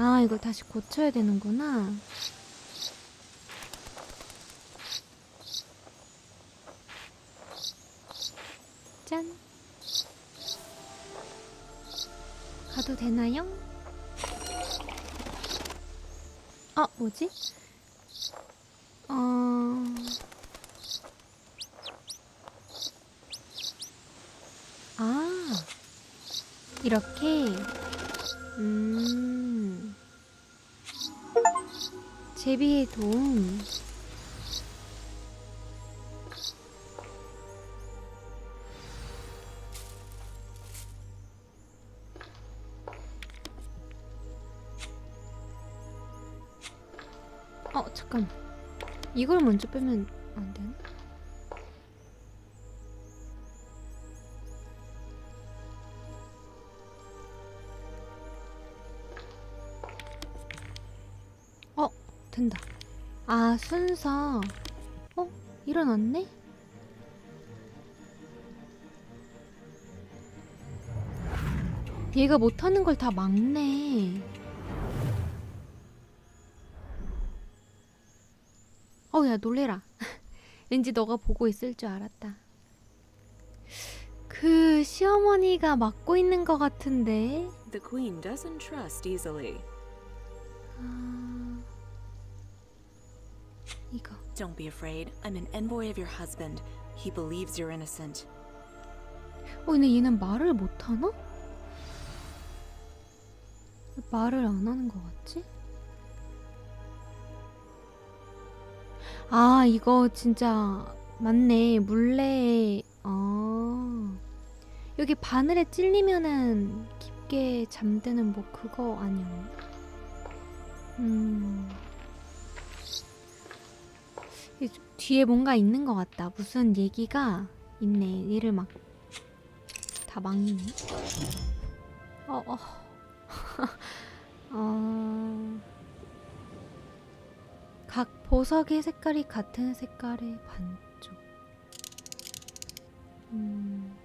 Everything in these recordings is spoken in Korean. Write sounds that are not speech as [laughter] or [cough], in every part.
아, 이걸 다시 고쳐야 되는구나. 짠. 가도 되나요? 아, 뭐지? 어... 아, 이렇게. 음. 제비의 도움. 어, 잠깐. 이걸 먼저 빼면 안 되나? 아, 순서. 어, 일어났네? 얘가 못하는 걸 다 막네. 어, 야, 놀래라. [laughs] 왠지 너가 보고 있을 줄 알았다. 그 시어머니가 맡고 있는 것 같은데. The queen doesn't trust easily. 아, Don't be afraid. I'm an envoy of your husband. He believes you're innocent. 어, 근데 얘는 말을 못하나? 왜 말을 안 하는 것 같지? 아, 이거 진짜 맞네. 물레, 어. 여기 바늘에 찔리면은 깊게 잠드는 뭐 그거 아니야. 음. 이 뒤에 뭔가 있는 것 같다. 무슨 얘기가 있네. 얘를 막다 막네. 어, 어. [laughs] 어. 각 보석의 색깔이 같은 색깔의 반쪽. 음.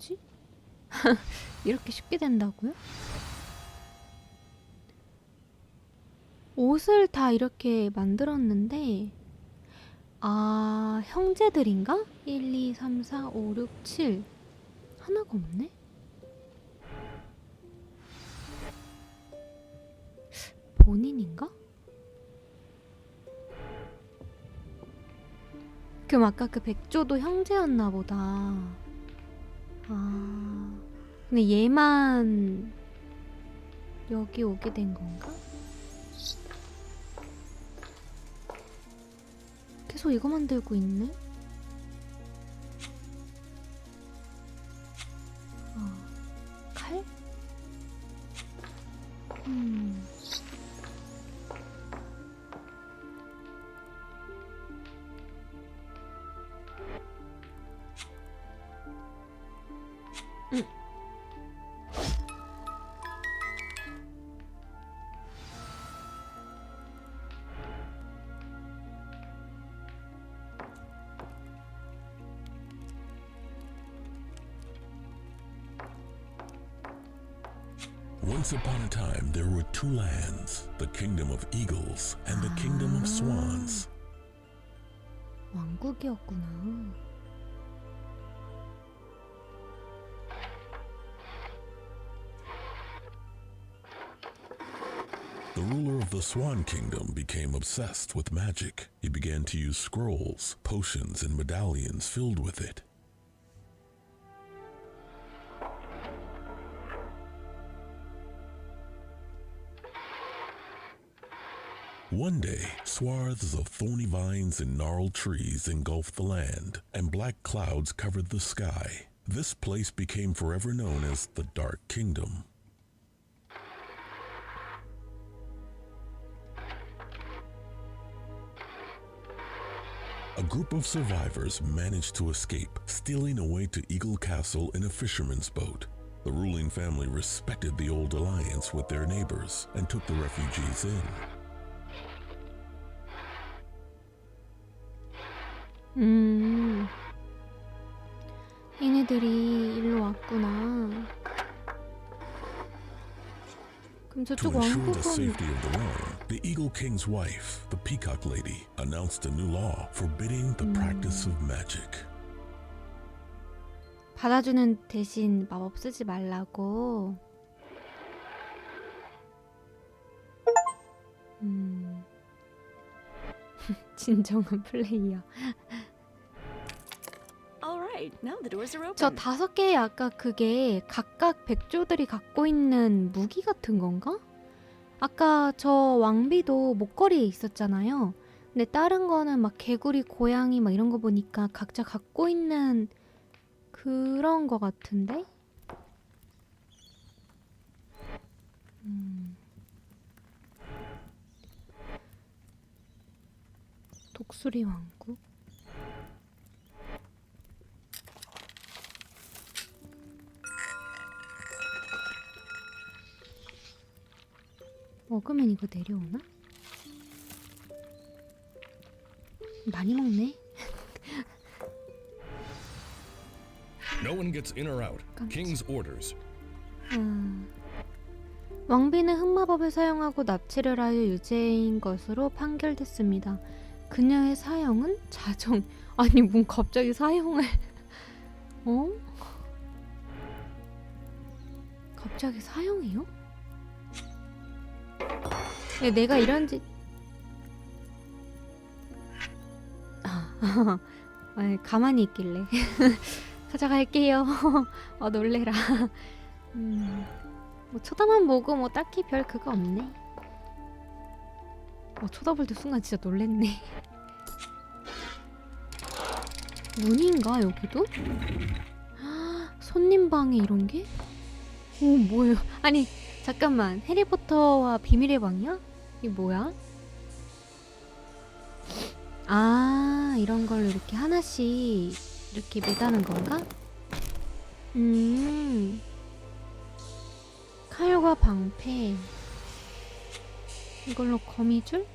뭐지? [laughs] 이렇게 쉽게 된다고요? 옷을 다 이렇게 만들었는데, 아, 형제들인가? 1, 2, 3, 4, 5, 6, 7. 하나가 없네? 본인인가? 그럼 아까 그 백조도 형제였나 보다. 아, 근데 얘만 여기 오게 된 건가? 계속 이거 만들고 있네. Once upon a time, there were two lands the kingdom of eagles and the kingdom of swans. 왕국이었구나. The ruler of the Swan Kingdom became obsessed with magic. He began to use scrolls, potions, and medallions filled with it. One day, swaths of thorny vines and gnarled trees engulfed the land, and black clouds covered the sky. This place became forever known as the Dark Kingdom. A group of survivors managed to escape, stealing away to Eagle Castle in a fisherman's boat. The ruling family respected the old alliance with their neighbors and took the refugees in. 음. 얘네들이 일로 왔구나. 그럼 To 저쪽 ensure the 왕국은 safety of the realm, the Eagle King's wife, the Peacock Lady, announced a new law forbidding the practice of magic. 받아주는 대신 마법 쓰지 말라고. 음. 진정한 플레이어. 저. 다섯 개의 아까 그게 각각 백조들이 갖고 있는 무기 같은 건가? 아까 저 왕비도 목걸이에 있었잖아요. 근데 다른 거는 막 개구리, 고양이 막 이런 거 보니까 각자 갖고 있는 그런 거 같은데? 음. 독수리 왕국? 먹으면 이거 내려오나? 많이 먹네. No one gets in or out. King's orders. 아, 왕비는 흑마법을 사용하고 납치를 하여 유죄인 것으로 판결됐습니다. 그녀의 사형은 자정. [laughs] 아니 뭔 갑자기 사형을? 어? 갑자기 사형이요? 야, 내가 이런 짓. 아, [laughs] 가만히 있길래. [laughs] 가져갈게요. [laughs] 어, 놀래라. 음, 뭐 쳐다만 보고 뭐 딱히 별 그거 없네. 어, 쳐다볼 때 순간 진짜 놀랬네. 문인가 여기도? [gasps] 손님 방에 이런 게? 오 뭐예요? 아니 잠깐만 해리포터와 비밀의 방이야? 이게 뭐야? 아 이런 걸로 이렇게 하나씩 이렇게 매다는 건가? 음 칼과 방패 이걸로 거미줄?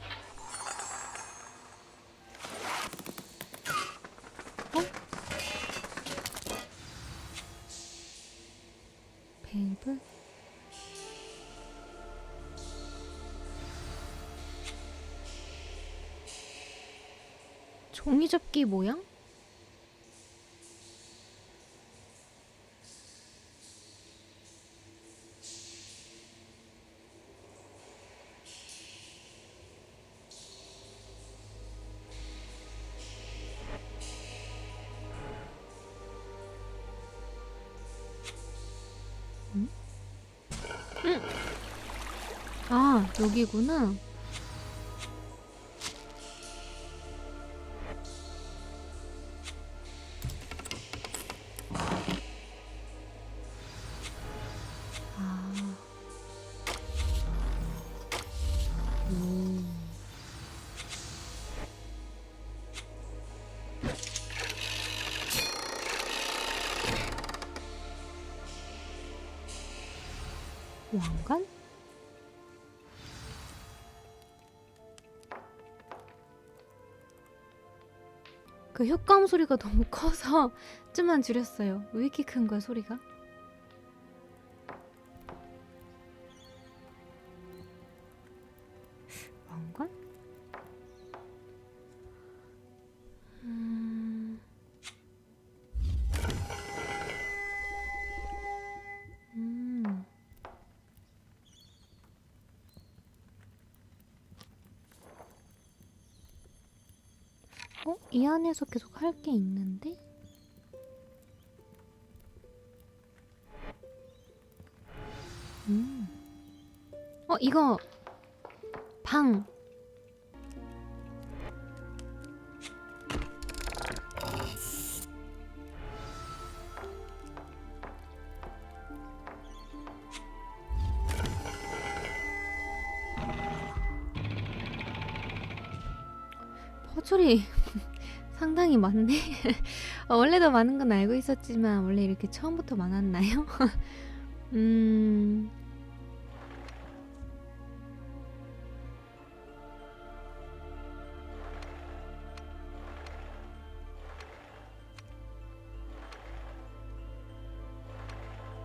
종이접기 모양? 아, 여기구나. 왕관? 그 효과음 소리가 너무 커서 [laughs] 좀만 줄였어요. 왜 이렇게 큰 거야 소리가? 어? 이 안에서 계속 할 게 있는데? 음. 어, 이거 방. 퍼즐이 상당히 많네. [laughs] 어, 원래도 많은 건 알고 있었지만 원래 이렇게 처음부터 많았나요? [laughs] 음.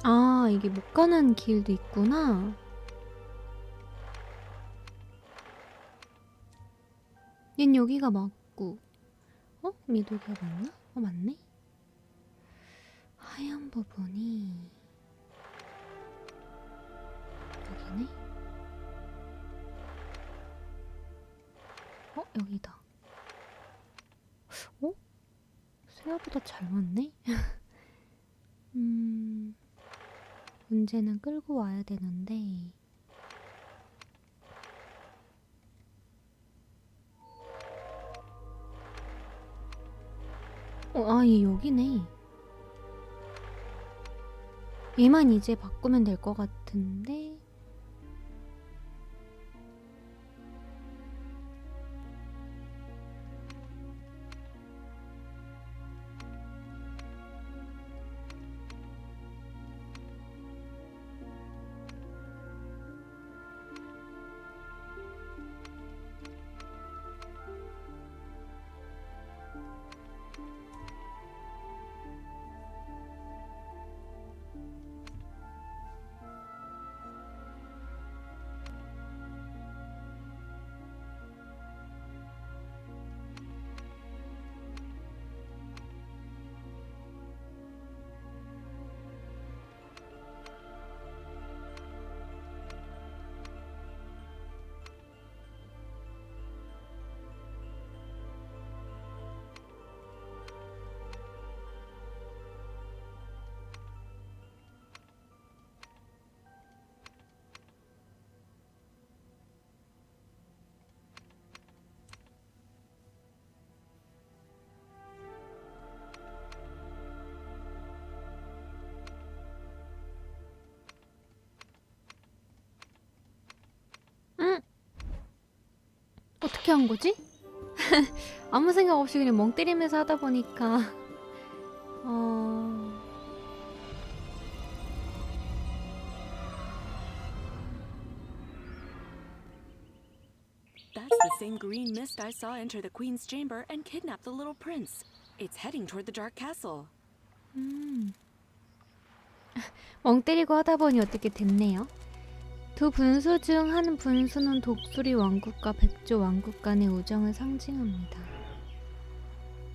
아, 이게 못 가는 길도 있구나. 얜 여기가 맞고. 어? 미도기가 맞나? 어, 맞네. 하얀 부분이 여기네. 어? 여기다. 어? 생각보다 잘 맞네? [laughs] 음, 문제는 끌고 와야 되는데. 어, 아, 얘 여기네. 얘만 이제 바꾸면 될 것 같은데. 어떻게 한 거지? 아무 생각 없이 그냥 멍 때리면서 하다 보니까 어... That's the same green mist I saw enter the queen's chamber and kidnap the little prince. It's heading toward the dark castle. 음. 멍 때리고 하다 보니 어떻게 됐네요. 두 분수 중 한 분수는 독수리 왕국과 백조 왕국 간의 우정을 상징합니다.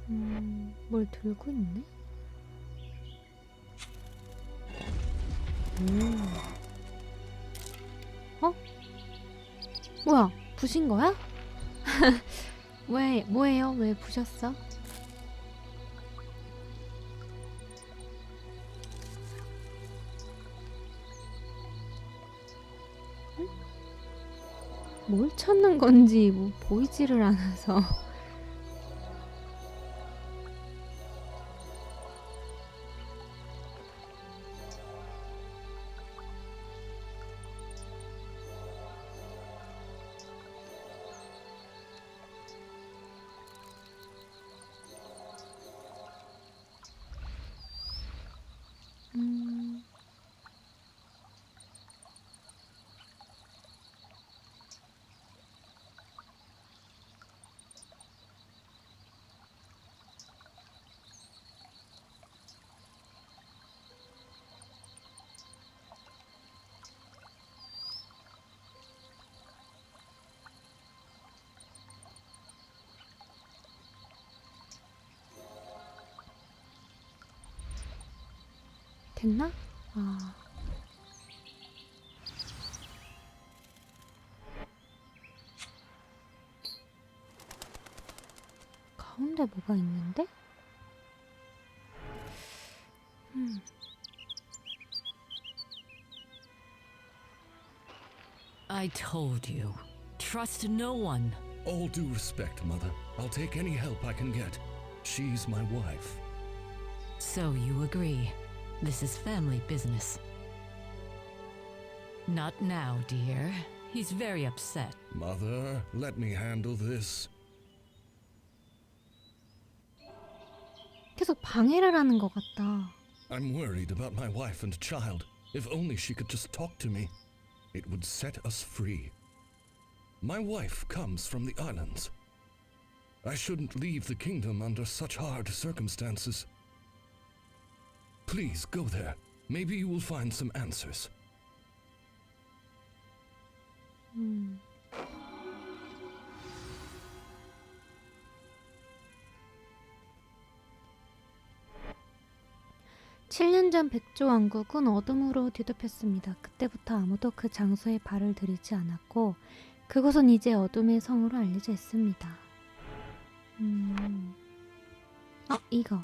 음, 뭘 들고 있네? 음. 어? 뭐야? 부신 거야? [laughs] 왜, 뭐예요? 왜 부셨어? 뭘 찾는 건지 뭐 보이지를 않아서 됐나? 아. 가운데 뭐가 있는데? 음. I told you. Trust no one. All due respect, Mother. I'll take any help I can get. She's my wife. So you agree. This is family business. Not now, dear. He's very upset. Mother, let me handle this. 계속 방해를 하는 것 같다. I'm worried about my wife and child. If only she could just talk to me. It would set us free. My wife comes from the islands. I shouldn't leave the kingdom under such hard circumstances. Please go there. Maybe you will find some answers. 음. (7년) 전 백조 왕국은 어둠으로 뒤덮였습니다. 그때부터 아무도 그 장소에 발을 들이지 않았고 그곳은 이제 어둠의 성으로 알려져 있습니다. 음. 어, 이거.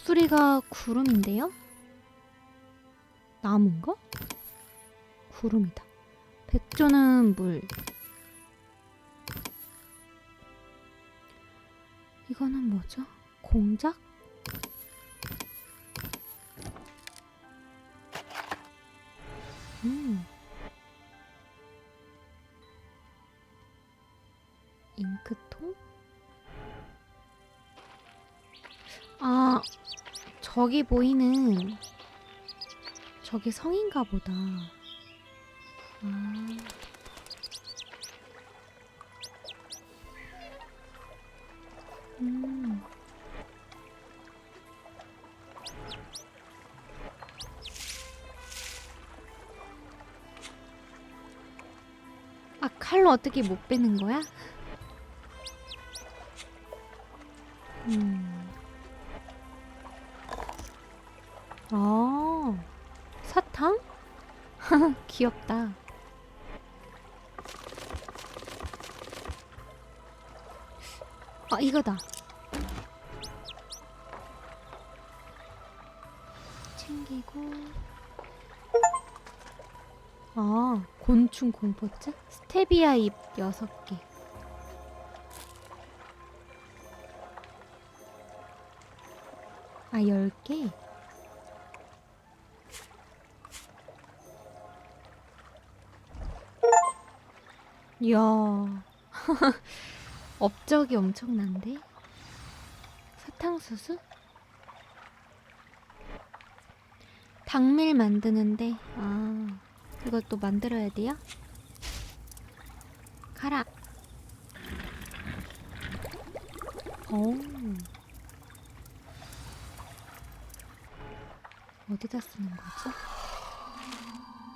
독수리가 구름인데요? 나무인가? 구름이다. 백조는 물. 이거는 뭐죠? 공작? 음. 잉크통? 아, 저기 보이는 저게 성인가 보다. 아. 음. 아, 칼로 어떻게 못 빼는 거야? 사탕? [laughs] 귀엽다. 아, 이거다. 챙기고. 아, 곤충 공포증? 스테비아 잎 6개. 아, 10개? 이야. [laughs] 업적이 엄청난데? 사탕수수? 당밀 만드는데, 아, 그걸 또 만들어야 돼요? 가라! 오. 어디다 쓰는 거지?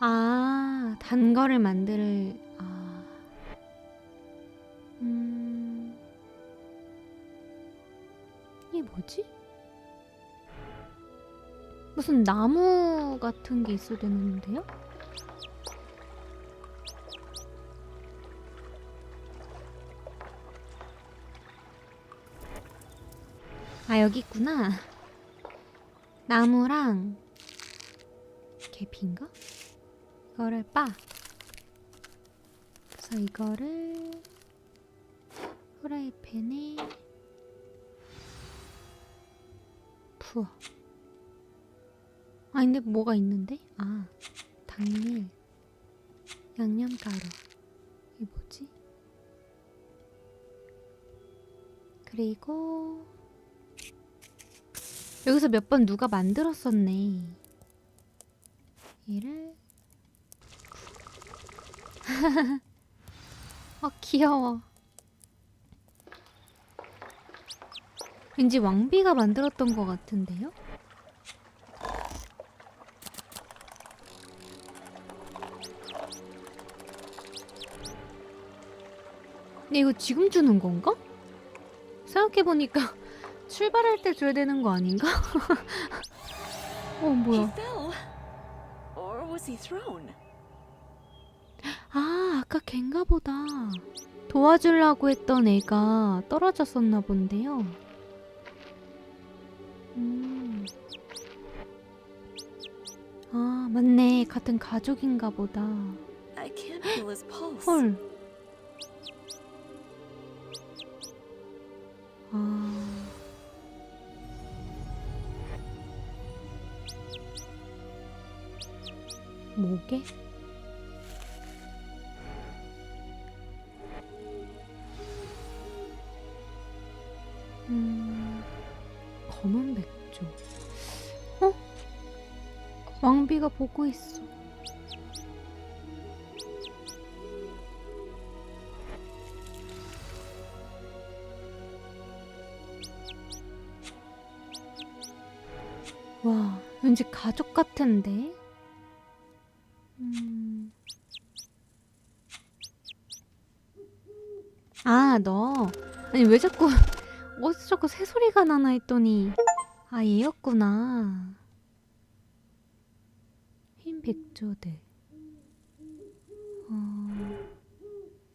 아, 단 거를 만들, 무슨 나무 같은 게 있어야 되는데요? 아, 여기 있구나. 나무랑 계피인가? 이거를 빠. 그래서 이거를 프라이팬에 부어. 아 근데 뭐가 있는데? 아 당밀 양념가루 이게 뭐지? 그리고 여기서 몇 번 누가 만들었었네. 얘를 아 [laughs] 귀여워. 왠지 왕비가 만들었던 것 같은데요? 근데 이거 지금 주는 건가? 생각해보니까 [laughs] 출발할 때 줘야 되는 거 아닌가? [laughs] 어 뭐야? 아 아까 걘가 보다 도와주려고 했던 애가 떨어졌었나 본데요 음. 아 맞네 같은 가족인가 보다. 헐 아. 목에? 음, 검은 백조. 어? 왕비가 보고 있어. 왠지 가족 같은데? 음. 아, 너. 아니, 왜 자꾸, [laughs] 어디서 자꾸 새소리가 나나 했더니, 아, 얘였구나. 흰 백조들.